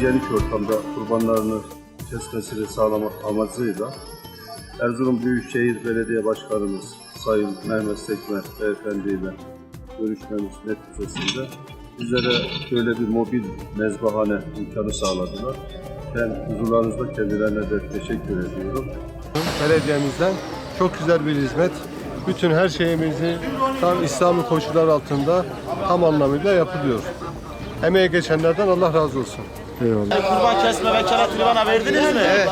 hijyenik ortamda kurbanlarını kesmesini sağlamak amacıyla Erzurum Büyükşehir Belediye Başkanımız Sayın Mehmet Sekmer Beyefendi ile görüşmemiz neticesinde bizlere böyle bir mobil mezbahane imkanı sağladılar. Ben huzurlarınızda kendilerine de teşekkür ediyorum. belediyemizden çok güzel bir hizmet. Bütün her şeyimizi tam İslami koşullar altında tam anlamıyla yapılıyor. Emeğe geçenlerden Allah razı olsun. Kurban kesme vekaletini bana verdiniz mi? Evet.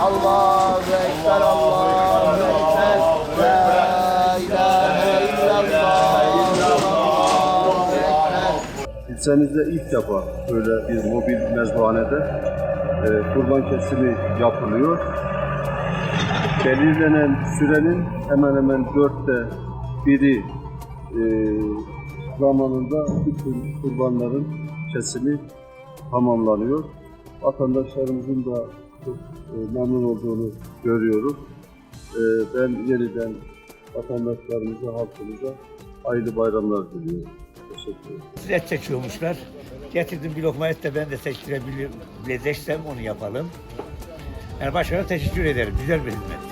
Allahu Ekber, Allahu Ekber. La ilahe illallah. Allahu Ekber. İlçemizde ilk defa böyle bir mobil mezbahanede e, kurban kesimi yapılıyor. Belirlenen sürenin hemen hemen dörtte biri e, zamanında bütün kurbanların kesimi tamamlanıyor. Vatandaşlarımızın da çok e, memnun olduğunu görüyoruz. E, ben yeniden vatandaşlarımıza, halkımıza hayırlı bayramlar diliyorum. Teşekkür ederim. et çekiyormuşlar. Getirdim bir lokma et de ben de seçtirebilirsem onu yapalım. Yani başkana teşekkür ederim. Güzel bir hizmet.